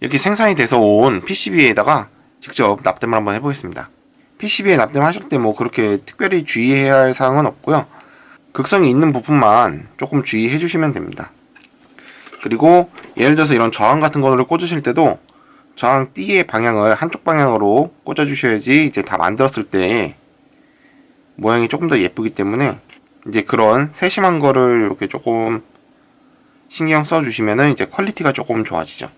이렇게 생산이 돼서 온 PCB에다가 직접 납땜을 한번 해보겠습니다. PCB에 납땜하실 때 뭐 그렇게 특별히 주의해야 할 사항은 없고요. 극성이 있는 부분만 조금 주의해 주시면 됩니다. 그리고 예를 들어서 이런 저항 같은 거를 꽂으실 때도 저항 띠의 방향을 한쪽 방향으로 꽂아 주셔야지 이제 다 만들었을 때 모양이 조금 더 예쁘기 때문에 이제 그런 세심한 거를 이렇게 조금 신경 써 주시면은 이제 퀄리티가 조금 좋아지죠.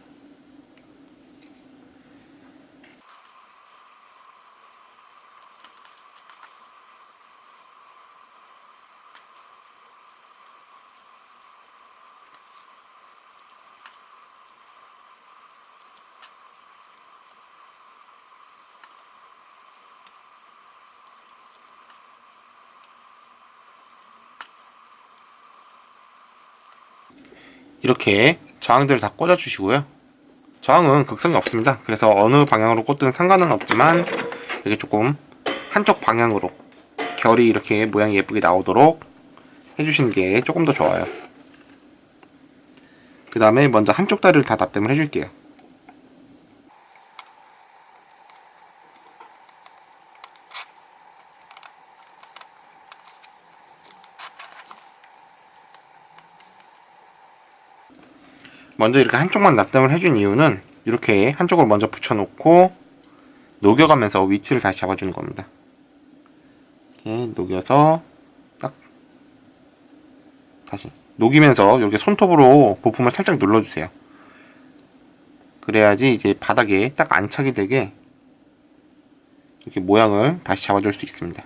이렇게 저항들을 다 꽂아 주시고요. 저항은 극성이 없습니다. 그래서 어느 방향으로 꽂든 상관은 없지만 이렇게 조금 한쪽 방향으로 결이 이렇게 모양이 예쁘게 나오도록 해주시는 게 조금 더 좋아요. 그 다음에 먼저 한쪽 다리를 다 납땜을 해줄게요. 먼저 이렇게 한쪽만 납땜을 해준 이유는 이렇게 한쪽을 먼저 붙여놓고 녹여가면서 위치를 다시 잡아주는 겁니다. 이렇게 녹여서 딱 다시 녹이면서 이렇게 손톱으로 부품을 살짝 눌러주세요. 그래야지 이제 바닥에 딱 안착이 되게 이렇게 모양을 다시 잡아줄 수 있습니다.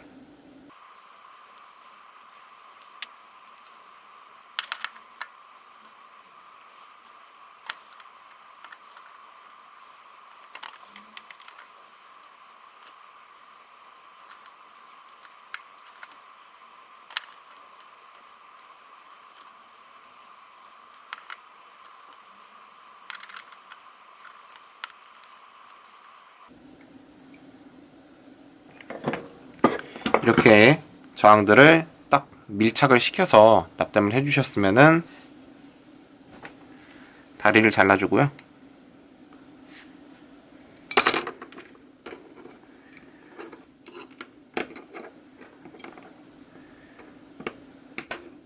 이렇게 저항들을 딱 밀착을 시켜서 납땜을 해주셨으면은 다리를 잘라주고요.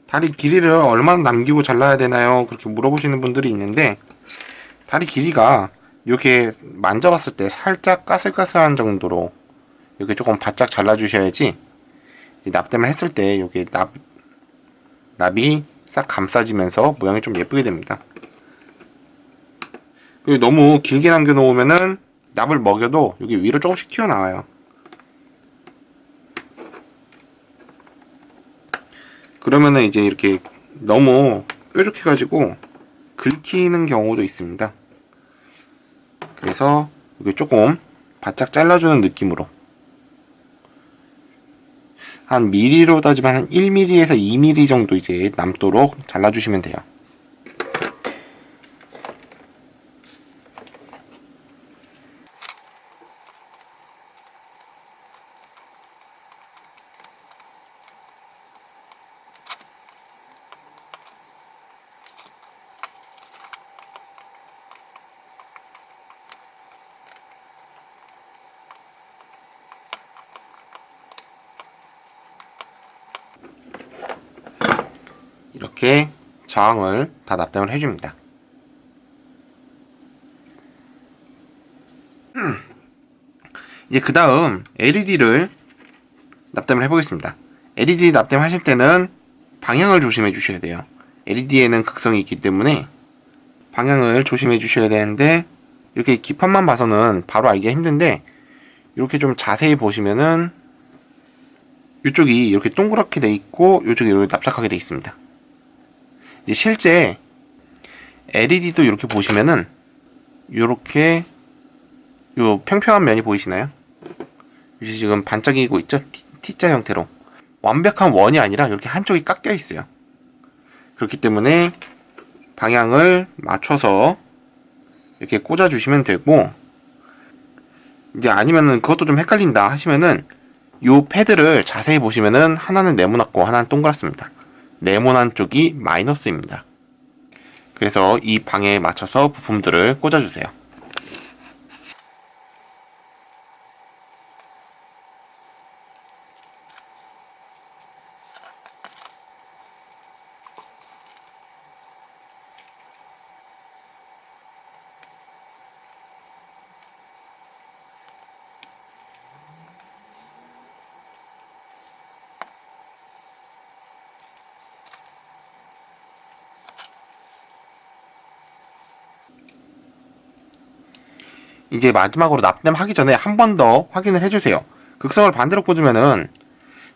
다리 길이를 얼마나 남기고 잘라야 되나요? 그렇게 물어보시는 분들이 있는데 다리 길이가 이렇게 만져봤을 때 살짝 까슬까슬한 정도로 이렇게 조금 바짝 잘라주셔야지 납땜을 했을 때 여기 납 납이 싹 감싸지면서 모양이 좀 예쁘게 됩니다. 그리고 너무 길게 남겨 놓으면은 납을 먹여도 여기 위로 조금씩 튀어나와요. 그러면은 이제 이렇게 너무 뾰족해가지고 긁히는 경우도 있습니다. 그래서 이게 조금 바짝 잘라주는 느낌으로 한 미리로 따지면 한 1mm에서 2mm 정도 이제 남도록 잘라주시면 돼요. 이렇게 저항을 다 납땜을 해줍니다. 음. 이제 그 다음 LED를 납땜을 해보겠습니다. LED 납땜 하실 때는 방향을 조심해 주셔야 돼요. LED에는 극성이 있기 때문에 방향을 조심해 주셔야 되는데 이렇게 기판만 봐서는 바로 알기가 힘든데 이렇게 좀 자세히 보시면은 이쪽이 이렇게 동그랗게 돼 있고 이쪽이 이렇게 납작하게 돼 있습니다. 실제 LED도 이렇게 보시면은 이렇게 요 평평한 면이 보이시나요? 이게 지금 반짝이고 있죠? T, 자 형태로 완벽한 원이 아니라 이렇게 한쪽이 깎여 있어요. 그렇기 때문에 방향을 맞춰서 이렇게 꽂아 주시면 되고 이제 아니면은 그것도 좀 헷갈린다 하시면은 요 패드를 자세히 보시면은 하나는 네모났고 하나는 동그랗습니다. 네모난 쪽이 마이너스입니다. 그래서 이 방에 맞춰서 부품들을 꽂아주세요. 이제 마지막으로 납땜하기 전에 한 번 더 확인을 해주세요. 극성을 반대로 꽂으면은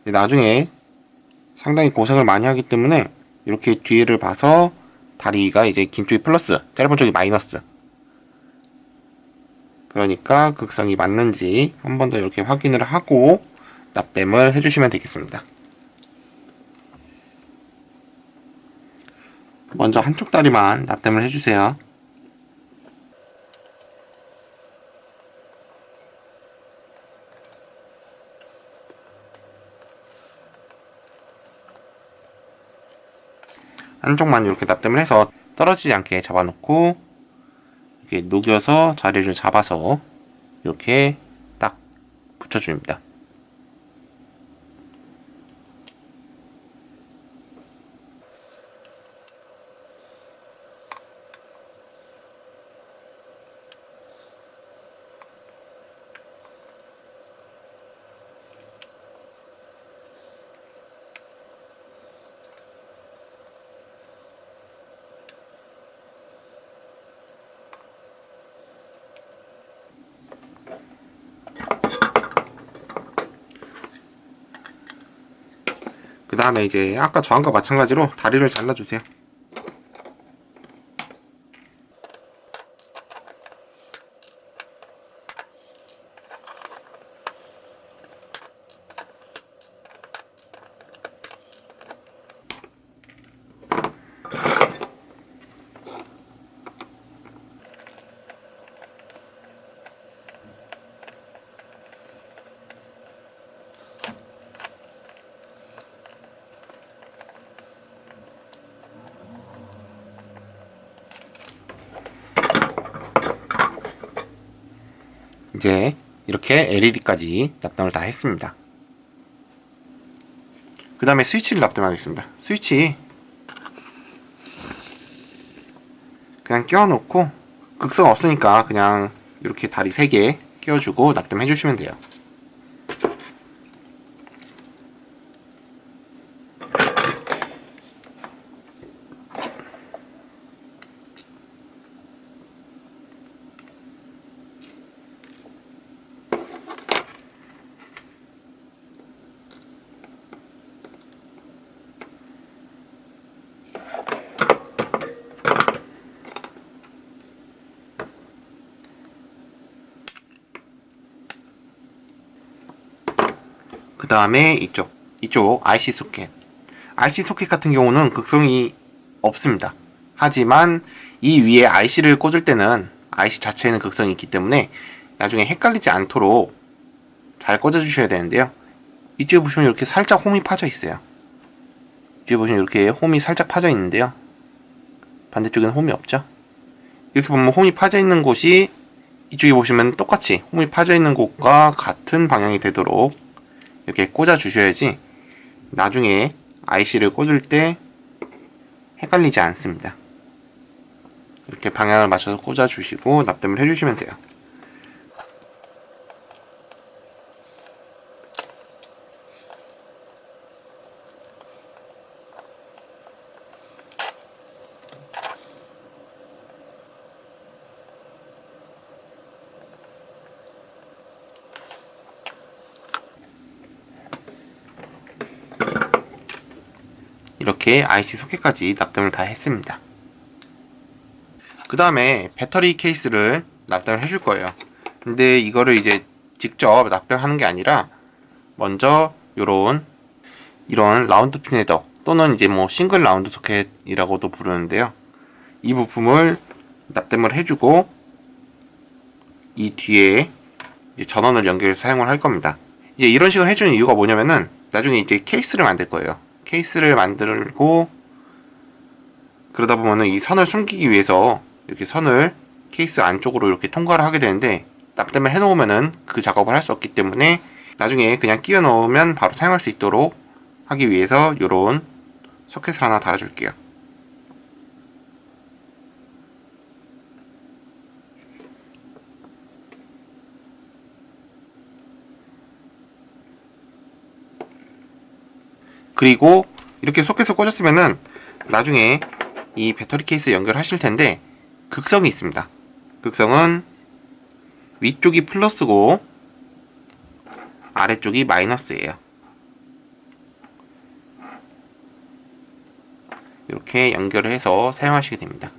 나중에 상당히 고생을 많이 하기 때문에 이렇게 뒤를 봐서 다리가 이제 긴 쪽이 플러스, 짧은 쪽이 마이너스. 그러니까 극성이 맞는지 한 번 더 이렇게 확인을 하고 납땜을 해주시면 되겠습니다. 먼저 한쪽 다리만 납땜을 해주세요. 한쪽만 이렇게 납땜을 해서 떨어지지 않게 잡아놓고 이렇게 녹여서 자리를 잡아서 이렇게 딱 붙여줍니다. 다음에 이제 아까 저항과 마찬가지로 다리를 잘라주세요. 이제 이렇게 LED까지 납땜을 다 했습니다. 그 다음에 스위치를 납땜하겠습니다. 스위치 그냥 끼워놓고 극성 없으니까 그냥 이렇게 다리 3개 끼워주고 납땜해 주시면 돼요. 그 다음에 이쪽 이쪽 IC 소켓. IC 소켓 같은 경우는 극성이 없습니다. 하지만 이 위에 IC를 꽂을 때는 IC 자체에는 극성이 있기 때문에 나중에 헷갈리지 않도록 잘 꽂아 주셔야 되는데요. 이쪽에 보시면 이렇게 살짝 홈이 파져 있어요. 이쪽에 보시면 이렇게 홈이 살짝 파져 있는데요. 반대쪽에는 홈이 없죠? 이렇게 보면 홈이 파져 있는 곳이 이쪽에 보시면 똑같이 홈이 파져 있는 곳과 같은 방향이 되도록 이렇게 꽂아 주셔야지 나중에 IC를 꽂을 때 헷갈리지 않습니다. 이렇게 방향을 맞춰서 꽂아 주시고 납땜을 해 주시면 돼요. 이렇게 IC 소켓까지 납땜을 다 했습니다. 그 다음에 배터리 케이스를 납땜을 해줄 거예요. 근데 이거를 이제 직접 납땜하는 게 아니라 먼저 요런 이런 라운드 핀 헤더 또는 이제 뭐 싱글 라운드 소켓이라고도 부르는데요. 이 부품을 납땜을 해주고 이 뒤에 전원을 연결해서 사용을 할 겁니다. 이제 이런 식으로 해주는 이유가 뭐냐면은 나중에 이제 케이스를 만들 거예요. 케이스를 만들고 그러다 보면은 이 선을 숨기기 위해서 이렇게 선을 케이스 안쪽으로 이렇게 통과를 하게 되는데 납땜을 해놓으면은 그 작업을 할 수 없기 때문에 나중에 그냥 끼워 넣으면 바로 사용할 수 있도록 하기 위해서 이런 소켓을 하나 달아줄게요. 그리고 이렇게 소켓을 꽂았으면은 나중에 이 배터리 케이스 연결하실 텐데 극성이 있습니다. 극성은 위쪽이 플러스고 아래쪽이 마이너스예요. 이렇게 연결을 해서 사용하시게 됩니다.